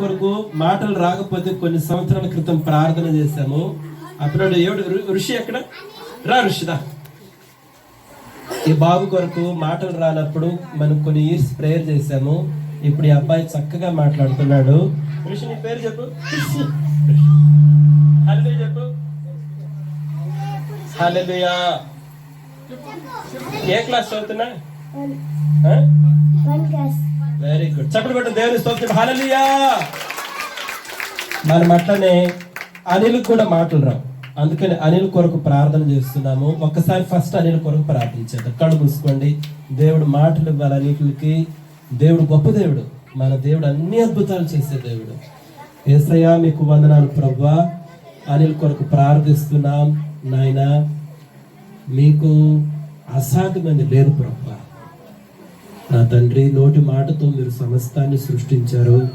కొరకు మాటలు రాకపోతే కొన్ని సంవత్సరాల క్రితం ప్రార్థన చేశాము. అప్పుడు ఏడు ఋషి ఎక్కడ? రా ఋషిదా. ఈ బాబు కొరకు మాటలు రానప్పుడు మనం కొన్ని ఇయర్స్ ప్రేయర్ చేశాము. ఇప్పుడు ఈ అబ్బాయి చక్కగా మాట్లాడుతున్నాడు. ఋషి నీ పేరు చెప్పు. చెప్పు. ఏ క్లాస్ చదువుతున్నా వెరీ గుడ్ చక్కటి కొట్టు దేవుని స్తోత్రం. హాలలియా మనం అట్లనే అనిల్ కూడా మాటలు రావు. అందుకని అనిల్ కొరకు ప్రార్థన చేస్తున్నాము. ఒక్కసారి ఫస్ట్ అనిల్ కొరకు ప్రార్థించేద్దాం కళ్ళు మూసుకోండి. దేవుడు మాటలు ఇవ్వాలి అన్నిటికి. దేవుడు గొప్ప దేవుడు. మన దేవుడు అన్ని అద్భుతాలు చేసే దేవుడు. ఏసయ్యా మీకు వందనాలు ప్రభా. అనిల్ కొరకు ప్రార్థిస్తున్నాం. నాయనా మీకు అసాధ్యమైనది లేదు ప్రభా. నా తండ్రి నోటి మాటతో మీరు సమస్తాన్ని సృష్టించారు.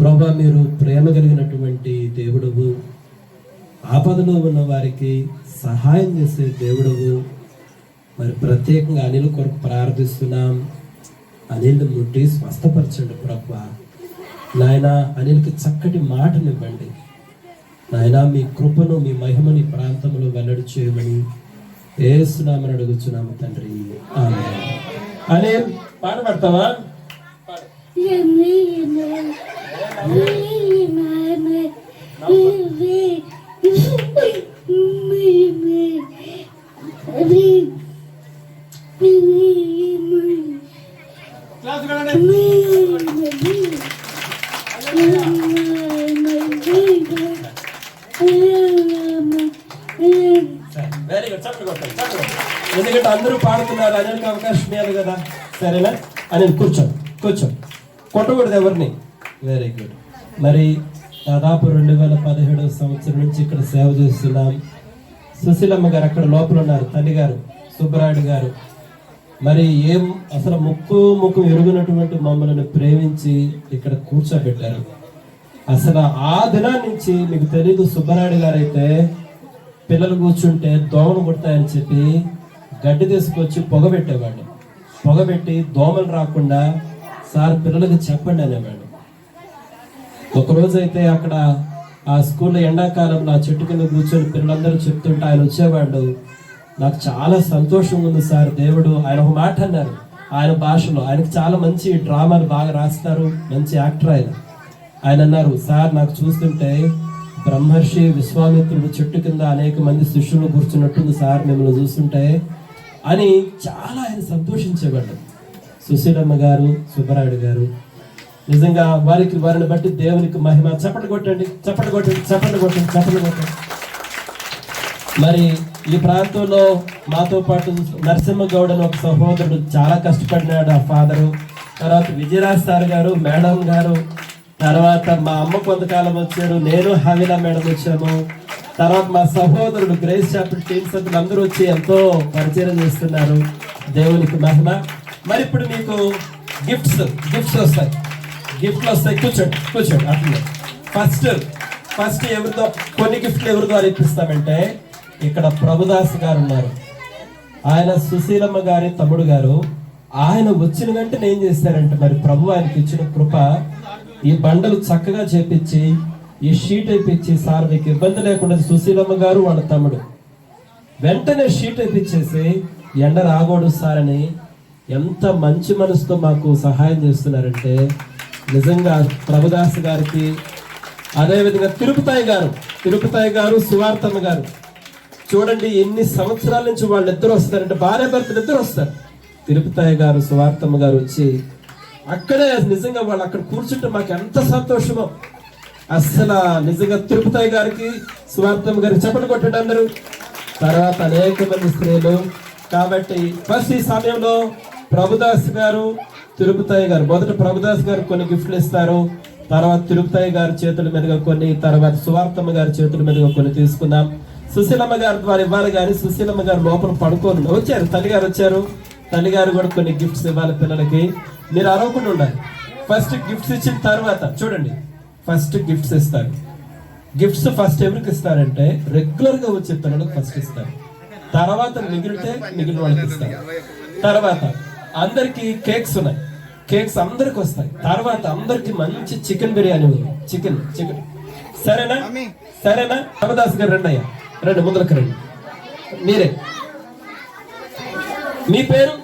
ప్రభా మీరు ప్రేమ కలిగినటువంటి దేవుడవు. ఆపదలో ఉన్న వారికి సహాయం చేసే దేవుడవు. మరి ప్రత్యేకంగా అనిల్ కొరకు ప్రార్థిస్తున్నాం. అనిల్ని ముట్టి స్వస్థపరచండి ప్రభా. నాయన అనిల్కి చక్కటి మాటనివ్వండి నాయన మీ కృపను మీ మహిమని ప్రాంతంలో వెల్లడి చేయమని ఏసునామని అడుగుచున్నాము తండ్రి. ఆమె అనిల్ పాట పాడతావా పాడు. వెరీ గుడ్ చప్పట్లు కొట్టండి చప్పట్లు ఎందుకంటే అందరూ పాడుతున్నారు అనిల్కి అవకాశం ఇవ్వాలి కదా. సరేనా? అనిల్ కూర్చో కూర్చో. కొట్టకూడదు ఎవరిని. వెరీ గుడ్ మరి దాదాపు రెండు వేల పదిహేడవ సంవత్సరం నుంచి ఇక్కడ సేవ చేస్తున్నాం. సుశీలమ్మ గారు అక్కడ లోపల ఉన్నారు తల్లి గారు సుబ్బరాయుడు గారు. మరి ఏం అసలు ముక్కు ముక్కు ఎరుగునటువంటి మమ్మల్ని ప్రేమించి ఇక్కడ కూర్చోబెట్టారు. అసలు ఆ దినాన్నించి నుంచి మీకు తెలీదు సుబ్బరాయుడు గారు అయితే పిల్లలు కూర్చుంటే దోమలు కుడతాయని చెప్పి గడ్డి తీసుకొచ్చి పొగ పెట్టేవాడు పొగ పెట్టి దోమలు రాకుండా సార్ పిల్లలకు చెప్పండి అనేవాడు ఒకరోజు అయితే అక్కడ ఆ స్కూల్లో ఎండాకాలంలో ఆ చెట్టు కింద కూర్చొని పిల్లలందరూ చెప్తుంటే ఆయన వచ్చేవాడు నాకు చాలా సంతోషంగా ఉంది సార్ దేవుడు ఆయన ఒక మాట అన్నారు. ఆయన భాషలో ఆయనకు చాలా మంచి డ్రామాలు బాగా రాస్తారు మంచి యాక్టర్ ఆయన. ఆయన అన్నారు సార్ నాకు చూస్తుంటే బ్రహ్మర్షి విశ్వామిత్రుడు చెట్టు కింద అనేక మంది శిష్యులు కూర్చున్నట్టుంది సార్ మిమ్మల్ని చూస్తుంటే. అని చాలా ఆయన సంతోషించేవాళ్ళు. సుశీలమ్మ గారు సుబ్బరాయుడు గారు. నిజంగా వారికి వారిని బట్టి దేవునికి మహిమ. చప్పట్లు కొట్టండి చప్పట్లు కొట్టండి చప్పట్లు కొట్టండి చప్పట్లు కొట్టండి. మరి ఈ ప్రాంతంలో మాతో పాటు నరసింహగౌడ్ అని ఒక సహోదరుడు చాలా కష్టపడినాడు ఆ ఫాదరు. తర్వాత విజయరాజ్ సార్ గారు మేడం గారు తర్వాత మా అమ్మ కొంతకాలం వచ్చారు నేను హవిలా మేడం వచ్చాము. తర్వాత మా సహోదరుడు గ్రేస్ చాపల్ టీమ్ సభ్యులు అందరూ వచ్చి ఎంతో పరిచయం చేస్తున్నారు. దేవునికి మహిమ. మరి ఇప్పుడు మీకు గిఫ్ట్స్ గిఫ్ట్స్ వస్తాయి. గిఫ్ట్లు వస్తాయి. కూర్చోండి కూర్చోండి అట్లే ఫస్ట్ ఫస్ట్ ఎవరితో కొన్ని గిఫ్ట్లు ఎవరి ద్వారా ఇప్పిస్తామంటే ఇక్కడ ప్రభుదాస్ గారు ఉన్నారు. ఆయన సుశీలమ్మ గారి తమ్ముడు గారు. ఆయన వచ్చిన వెంటనే ఏం చేశారంటే మరి ప్రభు ఆయనకి ఇచ్చిన కృప ఈ బండలు చక్కగా చేపించి ఈ షీట్ ఇప్పించి సార్ మీకు ఇబ్బంది లేకుండా సుశీలమ్మ గారు వాళ్ళ తమ్ముడు. వెంటనే షీట్ ఇప్పించేసి ఎండ రాగోడు సార్ అని ఎంత మంచి మనసుతో మాకు సహాయం చేస్తున్నారంటే నిజంగా ప్రభుదాస్ గారికి అదేవిధంగా తిరుపతాయి గారు తిరుపతాయి గారు సువార్తమ్మ గారు చూడండి ఎన్ని సంవత్సరాల నుంచి వాళ్ళు ఇద్దరు వస్తారంటే భార్య భర్తలు ఇద్దరు వస్తారు. తిరుపతాయి గారు సువార్తమ్మ గారు వచ్చి అక్కడే నిజంగా వాళ్ళు అక్కడ కూర్చుంటే మాకు ఎంత సంతోషమో. అస్సలు నిజంగా తిరుపతాయి గారికి సువార్తమ్మ గారికి చెప్పలు కొట్టండి అందరూ. తర్వాత అనేక మంది స్త్రీలు. కాబట్టి ఫస్ట్ ఈ సమయంలో ప్రభుదాస్ గారు తిరుపతాయి గారు మొదట ప్రభుదాస్ గారు కొన్ని గిఫ్ట్లు ఇస్తారు. తర్వాత తిరుపతాయి గారి చేతుల మీదుగా కొన్ని తర్వాత సువార్తమ్మ గారి చేతుల మీదుగా కొన్ని తీసుకుందాం. సుశీలమ్మ గారి ద్వారా ఇవ్వాలి కానీ సుశీలమ్మ గారు లోపల పడుకోను. వచ్చారు తల్లి గారు వచ్చారు. తల్లి గారు కూడా కొన్ని గిఫ్ట్స్ ఇవ్వాలి పిల్లలకి. మీరు అరవకుండా ఉండాలి. ఫస్ట్ గిఫ్ట్స్ ఇచ్చిన తర్వాత చూడండి. ఫస్ట్ గిఫ్ట్స్ ఇస్తారు. గిఫ్ట్స్ ఫస్ట్ ఎవరికి ఇస్తారంటే రెగ్యులర్గా వచ్చే పిల్లలకు ఫస్ట్ ఇస్తారు. తర్వాత మిగిలితే మిగిలిన వాళ్ళకి ఇస్తారు. తర్వాత అందరికి కేక్స్ ఉన్నాయి. కేక్స్ అందరికి వస్తాయి. తర్వాత అందరికి మంచి చికెన్ బిర్యానీ ఉంది. చికెన్ చికెన్ సరేనా? సరేనా? రామదాస్ గారు రండి అయ్యా రండి ముందరకు రండి. మీరే. మీ పేరు?